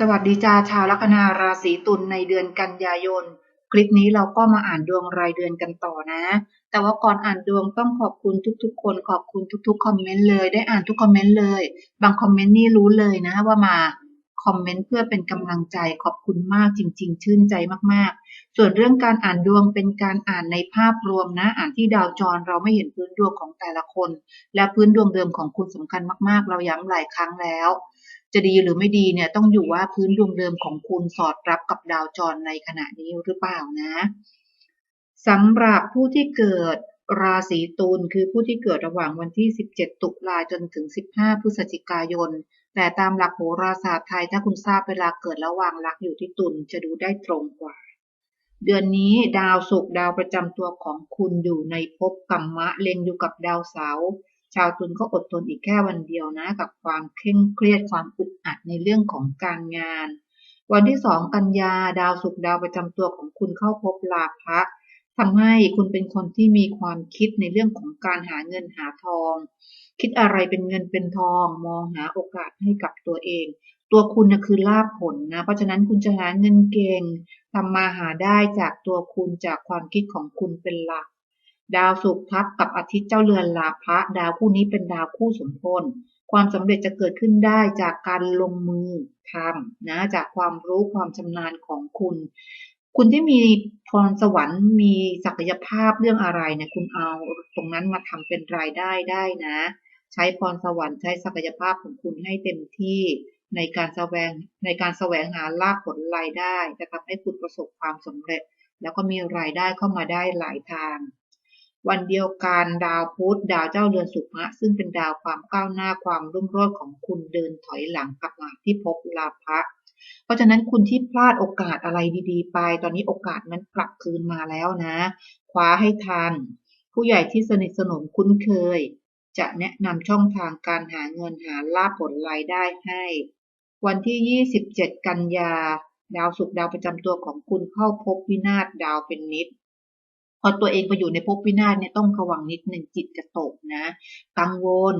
สวัสดีจ้าชาวลัคนาราศีตุลในเดือนกันยายน คลิปนี้เราก็มาอ่านดวงรายเดือนกันต่อนะ แต่ว่าก่อนอ่านดวงต้องขอบคุณทุกๆ คนขอบคุณทุกๆคอมเมนต์เลยได้อ่านทุกคอมเมนต์เลย บางคอมเมนต์นี่รู้เลยนะว่ามาคอมเมนต์เพื่อเป็นกำลังใจขอบคุณมากจริง ๆ ชื่นใจมากๆ ส่วนเรื่องการอ่านดวงเป็นการอ่านในภาพรวมนะ อ่านที่ดาวจรเราไม่เห็นพื้นดวงของแต่ละคน และพื้นดวงเดิมของคุณสำคัญมากๆ เราย้ำหลายครั้งแล้ว จะดีหรือไม่ดีเนี่ยต้องอยู่ว่าพื้นดวงเดิมของคุณสอดรับกับดาวจรในขณะนี้หรือเปล่านะสำหรับผู้ที่เกิดราศีตุลคือผู้ที่เกิดระหว่างวันที่ 17 ตุลาจนถึง 15 พฤศจิกายน แต่ตามหลักโหราศาสตร์ไทยถ้าคุณทราบเวลาเกิดระหว่างลักอยู่ที่ตุลจะดูได้ตรงกว่า เดือนนี้ดาวศุกร์ดาวประจำตัวของคุณอยู่ในภพกรรมะเล็งอยู่กับดาวเสาร์ ชาวตุลก็อดทนอีกแค่วันเดียวนะกับความเคร่งเครียดความอึดอัดในเรื่องของการงาน วันที่สองกันยาดาวศุกร์ดาวประจำตัวของคุณเข้าพบลาภะทำให้คุณเป็นคนที่มีความคิดในเรื่องของการหาเงินหาทอง คิดอะไรเป็นเงินเป็นทอง มองหาโอกาสให้กับตัวเอง ตัวคุณนะคือลาภผลนะ เพราะฉะนั้นคุณจะหาเงินเก่งทำมาหาได้จากตัวคุณจากความคิดของคุณเป็นหลัก ดาวศุกร์ทับกับอาทิตย์เจ้าเรือนลาภะดาวคู่นี้เป็นดาวคู่สมพลความสำเร็จจะเกิดขึ้นได้จากการลงมือทำนะจากความรู้ความชำนาญของคุณ คุณที่มีพรสวรรค์มีศักยภาพเรื่องอะไรเนี่ยคุณเอาตรงนั้นมาทำเป็นรายได้ได้นะ ใช้พรสวรรค์ใช้ศักยภาพของคุณให้เต็มที่ในการแสวงในการแสวงหาลาภผลรายได้จะทำให้คุณประสบความสำเร็จ แล้วก็มีรายได้เข้ามาได้หลายทาง วันเดียวกันดาวพุธดาวเจ้าเรือนสุภะซึ่งเป็นดาวความก้าวหน้าความรุ่งโรจน์ของคุณเดินถอยหลังกลับมาที่พบลาภะเพราะฉะนั้นคุณที่พลาดโอกาสอะไรดีๆ ไป ตอนนี้โอกาสนั้นกลับคืนมาแล้วนะ คว้าให้ทัน ผู้ใหญ่ที่สนิทสนมคุ้นเคย จะแนะนำช่องทางการหาเงินหาลาภผลรายได้ให้ วันที่ 27 กันยา ดาวศุกร์ดาวประจำตัวของคุณเข้าพบวินาศดาวเป็นนิด อตัวเองไปอยู่ในภพวินาศเนี่ยต้องระวังนิดหนึ่งจิตจะตกนะ กังวล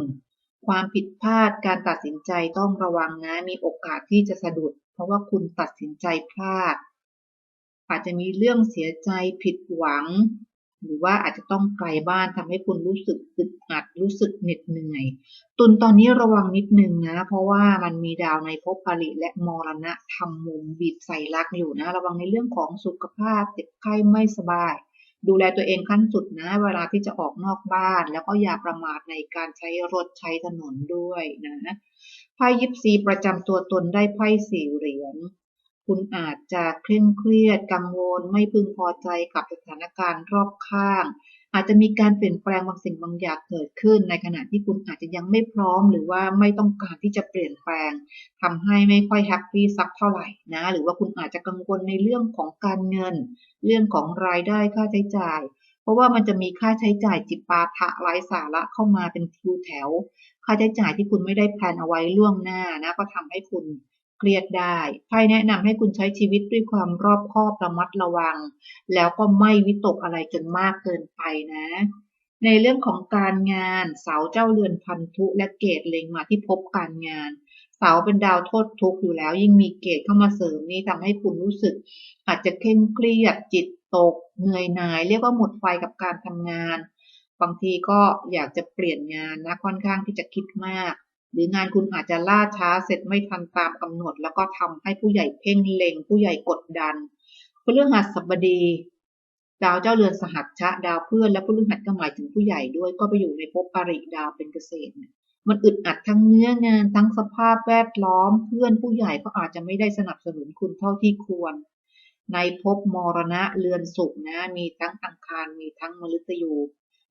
ความผิดพลาดการตัดสินใจต้องระวังนะ มีโอกาสที่จะสะดุด เพราะว่าคุณตัดสินใจพลาด อาจจะมีเรื่องเสียใจผิดหวัง หรือว่าอาจจะต้องไกลบ้านทำให้คุณรู้สึกอึดอัดรู้สึกเหน็ดเหนื่อย ตุนตอนนี้ระวังนิดนึงนะ เพราะว่ามันมีดาวในภพปริและมรณะทำมุมบีบใส่รักอยู่นะ ระวังในเรื่องของสุขภาพเจ็บไข้ไม่สบาย ดูแลตัวเองขั้นสุดนะ เวลาที่จะออกนอกบ้าน แล้วก็อย่าประมาทในการใช้รถใช้ถนนด้วยนะไพ่ยิปซีประจำตัวตนได้ไพ่สี่เหรียญคุณอาจจะเคร่งเครียดกังวลไม่พึงพอใจกับสถานการณ์รอบข้าง อาจจะมีการเปลี่ยนแปลงบางสิ่งบางอย่างเกิดขึ้น ในขณะที่คุณอาจจะยังไม่พร้อม หรือว่าไม่ต้องการที่จะเปลี่ยนแปลงทำให้ไม่ค่อยแฮปปี้สักเท่าไหร่นะ หรือว่าคุณอาจจะกังวลในเรื่องของการเงิน เรื่องของรายได้ค่าใช้จ่าย เพราะว่ามันจะมีค่าใช้จ่ายจิปาถะไร้สาระเข้ามาเป็นทิวแถว ค่าใช้จ่ายที่คุณไม่ได้แพลนเอาไว้ล่วงหน้านะ ก็ทำให้คุณ เครียดได้ไพ่แนะนำให้คุณใช้ชีวิตด้วยความรอบคอบระมัดระวัง แล้วก็ไม่วิตกอะไรจนมากเกินไปนะ ในเรื่องของการงานเสาเจ้าเรือนพันธุและเกตเล็งมาที่พบการงานเสาเป็นดาวโทษทุกข์อยู่แล้ว ยิ่งมีเกตเข้ามาเสริมนี่ทำให้คุณรู้สึก อาจจะเคร่งเครียดจิตตก เหนื่อยหน่าย เรียกว่าหมดไฟกับการทำงาน บางทีก็อยากจะเปลี่ยนงานนะค่อนข้างที่จะคิดมาก หรืองานคุณอาจจะล่าช้าเสร็จไม่ทันตามกำหนด แล้วก็ทำให้ผู้ใหญ่เพ่งเล็ง ผู้ใหญ่กดดันพฤหัสบดี ดาวเจ้าเรือนสหัสชะ ดาวเพื่อนและพฤหัสก็หมายถึงผู้ใหญ่ด้วยก็ไปอยู่ในภพปริดาวเป็นเกษตรมันอึดอัดทั้งเนื้องานทั้งสภาพแวดล้อม เพื่อนผู้ใหญ่ก็อาจจะไม่ได้สนับสนุนคุณเท่าที่ควร ในภพมรณะเรือนสุขนะ มีทั้งอังคารมีทั้งมฤตยู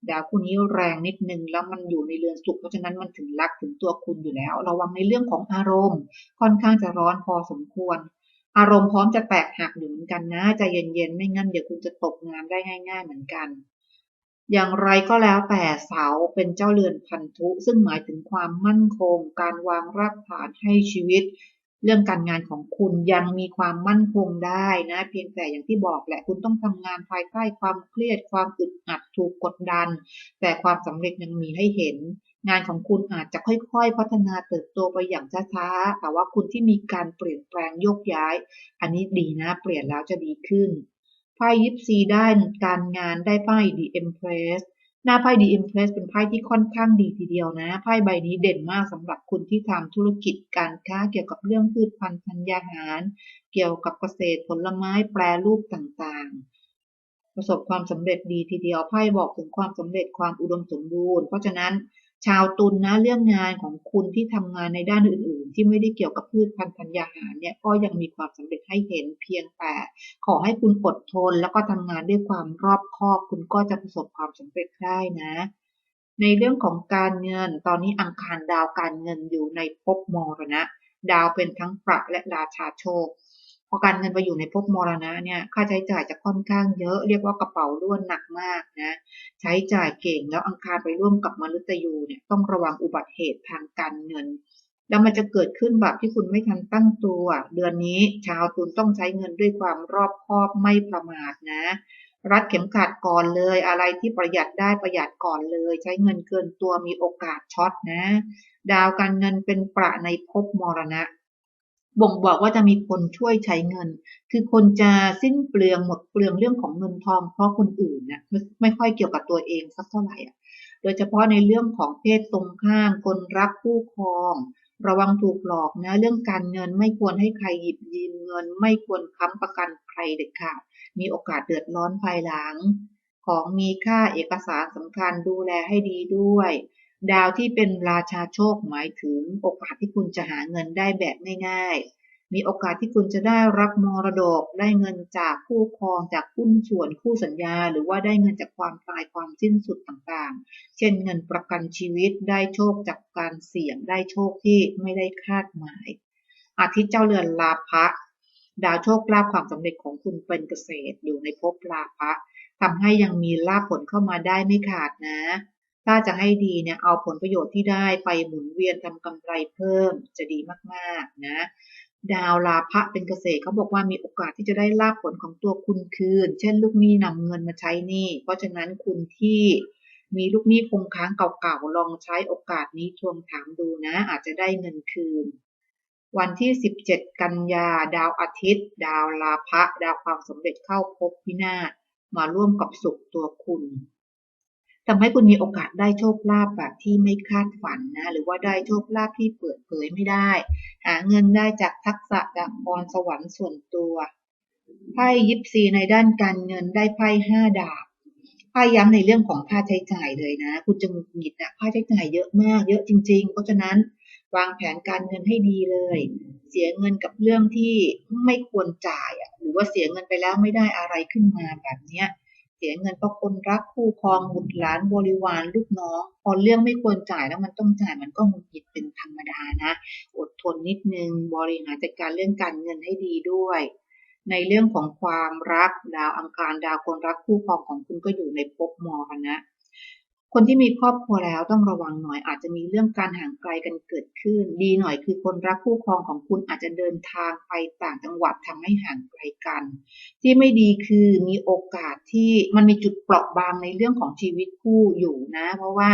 ดาวคู่นี้แรงนิดนึงแล้วมันอยู่ในเรือนสุขเพราะฉะนั้นมันถึงรักถึงตัวคุณอยู่แล้ว ระวังในเรื่องของอารมณ์ ค่อนข้างจะร้อนพอสมควร อารมณ์พร้อมจะแตกหักอยู่เหมือนกันนะใจเย็นๆไม่งั้นเดี๋ยวคุณจะตกงานได้ง่าย ๆ เหมือนกัน อย่างไรก็แล้วแต่เสาเป็นเจ้าเรือนพันธุ ซึ่งหมายถึงความมั่นคง การวางรากฐานให้ชีวิต เรื่องการงานของคุณยังมีความมั่นคงได้นะ เพียงแต่อย่างที่บอกแหละคุณต้องทำงานภายใต้ความเครียดความอึดอัดถูกกดดัน แต่ความสำเร็จยังมีให้เห็น งานของคุณอาจจะค่อยๆ พัฒนาเติบโตไปอย่างช้าๆแต่ว่าคุณที่มีการเปลี่ยนแปลงโยกย้าย อันนี้ดีนะ เปลี่ยนแล้วจะดีขึ้นไพ่ยิปซีได้การงานได้ไพ่ The Empress หน้าไพ่ The Empress เป็นไพ่ที่ค่อนข้างดีทีเดียวนะ ไพ่ใบนี้เด่นมากสำหรับคุณที่ทำธุรกิจการค้าเกี่ยวกับเรื่องพืชพันธุ์ธัญญาหาร เกี่ยวกับเกษตรผลไม้แปรรูปต่างๆ ประสบความสำเร็จดีทีเดียวไพ่บอกถึงความสำเร็จความอุดมสมบูรณ์ เพราะฉะนั้น ชาวตุลนะเรื่องงานของคุณที่ทำงานในด้านอื่น ๆ ที่ไม่ได้เกี่ยวกับพืชพันธุ์ธัญญาหารเนี่ยก็ยังมีความสำเร็จให้เห็นเพียงแต่ ขอให้คุณอดทน แล้วก็ทำงานด้วยความรอบคอบ คุณก็จะประสบความสำเร็จได้นะในเรื่องของการเงินตอนนี้อังคารดาวการเงินอยู่ในภพมรณะ ดาวเป็นทั้งประและราชาโชค พอการเงินไปอยู่ในภพมรณะเนี่ยค่าใช้จ่ายจะค่อนข้างเยอะ เรียกว่ากระเป๋าล้วนหนักมากนะใช้จ่ายเก่งแล้วอังคารไปร่วมกับมฤตยูเนี่ยต้องระวังอุบัติเหตุทางการเงิน แล้วมันจะเกิดขึ้นแบบที่คุณไม่ทันตั้งตัว เดือนนี้ชาวตุลต้องใช้เงินด้วยความรอบคอบไม่ประมาทนะรัดเข็มขัดก่อนเลย อะไรที่ประหยัดได้ประหยัดก่อนเลย ใช้เงินเกินตัวมีโอกาสช็อตนะ ดาวการเงินเป็นประในภพมรณะ บ่งบอกว่าจะมีคนช่วยใช้เงิน คือคนจะสิ้นเปลืองหมดเปลืองเรื่องของเงินทอง เพราะคนอื่นนะไม่ไม่ค่อยเกี่ยวกับตัวเองสักเท่าไหร่อะ โดยเฉพาะในเรื่องของเพศตรงข้ามคนรักคู่ครอง ระวังถูกหลอกนะ เรื่องการเงินไม่ควรให้ใครหยิบยืมเงิน ไม่ควรค้ำประกันใครเด็ดขาดมีโอกาสเดือดร้อนภายหลัง ของมีค่าเอกสารสำคัญดูแลให้ดีด้วย ดาวที่เป็นราชาโชคหมายถึงโอกาสที่คุณจะหาเงินได้แบบง่ายๆ มีโอกาสที่คุณจะได้รับมรดก ได้เงินจากคู่ครองจากหุ้นส่วนคู่สัญญา หรือว่าได้เงินจากความตายความสิ้นสุดต่างๆ เช่นเงินประกันชีวิตได้โชคจากการเสี่ยงได้โชคที่ไม่ได้คาดหมาย อาทิตย์เจ้าเรือนลาภะดาวโชคลาภความสำเร็จของคุณเป็นเกษตรอยู่ในภพลาภะทำให้ยังมีลาภผลเข้ามาได้ไม่ขาดนะ ถ้าจะให้ดีเนี่ยเอาผลประโยชน์ที่ได้ไปหมุนเวียนทำกำไรเพิ่มจะดีมากๆนะดาวลาภะเป็นเกษตรเขาบอกว่ามีโอกาสที่จะได้ลาภผลของตัวคุณคืน เช่นลูกหนี้นำเงินมาใช้หนี้ เพราะฉะนั้นคุณที่มีลูกหนี้คงค้างเก่าๆลองใช้โอกาสนี้ทวงถามดูนะ อาจจะได้เงินคืน วันที่ 17 กันยา ดาวอาทิตย์ ดาวลาภะดาวความสำเร็จเข้าพบพินาศมาร่วมกับสุขตัวคุณ ทำให้คุณมีโอกาสได้โชคลาภแบบที่ไม่คาดฝันนะ หรือว่าได้โชคลาภที่เปิดเผยไม่ได้ หาเงินได้จากทักษะจากพรสวรรค์ส่วนตัวไพ่ยิปซีในด้านการเงินได้ไพ่ห้าดาบไพ่ย้ำในเรื่องของค่าใช้จ่ายเลยนะ คุณจะหงุดหงิดนะค่าใช้จ่ายเยอะมาก เยอะจริง ๆ เพราะฉะนั้นวางแผนการเงินให้ดีเลย เสียเงินกับเรื่องที่ไม่ควรจ่ายหรือว่าเสียเงินไปแล้วไม่ได้อะไรขึ้นมาแบบเนี้ย สียเงินเพราะคนรักคู่ครองบุตรหลานบริวารลูกน้องพอเรื่องไม่ควรจ่ายแล้วมันต้องจ่ายมันก็หงุดหงิดเป็นธรรมดานะ อดทนนิดนึงบริหารจัดการเรื่องการเงินให้ดีด้วย ในเรื่องของความรักดาวอังคารดาวคนรักคู่ครองของคุณก็อยู่ในภพมรณะ คนที่มีครอบครัวแล้วต้องระวังหน่อย อาจจะมีเรื่องการห่างไกลกันเกิดขึ้น ดีหน่อยคือคนรักคู่ครองของคุณอาจจะเดินทางไปต่างจังหวัดทำให้ห่างไกลกัน ที่ไม่ดีคือมีโอกาสที่มันมีจุดเปราะบางในเรื่องของชีวิตคู่อยู่นะ เพราะว่า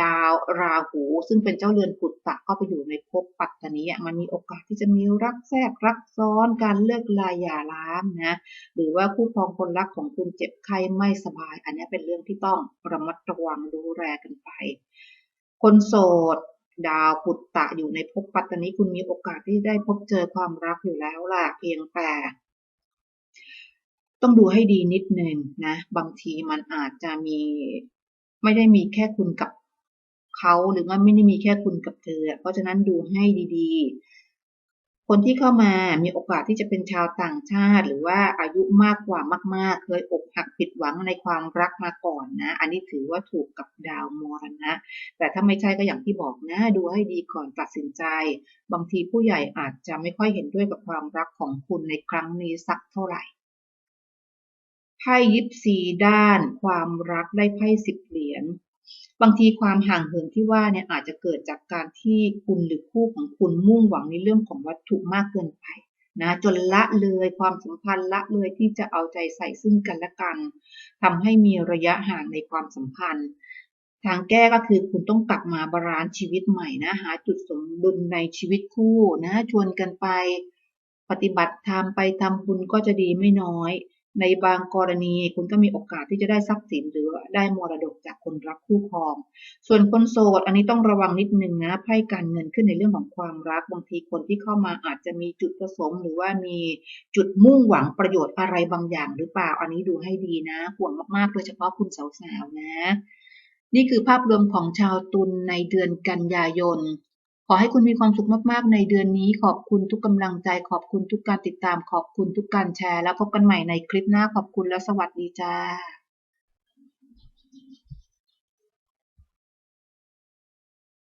ดาวราหู ซึ่งเป็นเจ้าเรือนปุตตะก็ไปอยู่ในภพปัตตานีมันมีโอกาสที่จะมีรักแทรกรักซ้อนการเลิกลาหย่าร้างนะหรือว่าคู่ครองคนรักของคุณเจ็บไข้ไม่สบาย อันนี้เป็นเรื่องที่ต้องระมัดระวังดูแลกันไป คนโสดดาวปุตตะอยู่ในภพปัตตานีคุณมีโอกาสที่ได้พบเจอความรักอยู่แล้วล่ะเพียงแต่ต้องดูให้ดีนิดนึงนะ บางทีมันอาจจะมีไม่ได้มีแค่คุณกับ เขาหรือว่าไม่ได้มีแค่คุณกับเธอ เพราะฉะนั้นดูให้ดีๆ คนที่เข้ามามีโอกาสที่จะเป็นชาวต่างชาติ หรือว่าอายุมากกว่ามาก ๆ เคยอกหักผิดหวังในความรักมาก่อนนะ อันนี้ถือว่าถูกกับดาวมรณะ แต่ถ้าไม่ใช่ก็อย่างที่บอกนะ ดูให้ดีก่อนตัดสินใจ บางทีผู้ใหญ่อาจจะไม่ค่อยเห็นด้วยกับความรักของคุณในครั้งนี้สักเท่าไหร่ไพ่ยิปซีด้าน ความรักได้ไพ่สิบเหรียญ บางทีความห่างเหินที่ว่าเนี่ยอาจจะเกิดจากการที่คุณหรือคู่ของคุณมุ่งหวังในเรื่องของวัตถุมากเกินไปนะจนละเลยความสัมพันธ์ละเลยที่จะเอาใจใส่ซึ่งกันและกันทำให้มีระยะห่างในความสัมพันธ์ ทางแก้ก็คือคุณต้องกลับมาบาลานซ์ชีวิตใหม่นะหาจุดสมดุลในชีวิตคู่นะชวนกันไป ปฏิบัติธรรมไปทำบุญก็จะดีไม่น้อย ในบางกรณีคุณก็มีโอกาสที่จะได้ทรัพย์สินหรือได้มรดกจากคนรักคู่ครอง ส่วนคนโสดอันนี้ต้องระวังนิดนึงนะไพ่การเงินขึ้นในเรื่องของความรักบางทีคนที่เข้ามาอาจจะมีจุดประสงค์หรือว่ามีจุดมุ่งหวังประโยชน์อะไรบางอย่างหรือเปล่า อันนี้ดูให้ดีนะ ห่วงมากๆโดยเฉพาะคุณสาวๆนะ นี่คือภาพรวมของชาวตุลในเดือนกันยายน ขอให้คุณมีความสุขมากๆ ในเดือนนี้ ขอบคุณทุกกำลังใจ ขอบคุณทุกการติดตาม ขอบคุณทุกการแชร์ แล้วพบกันใหม่ในคลิปหน้า ขอบคุณและสวัสดีจ้า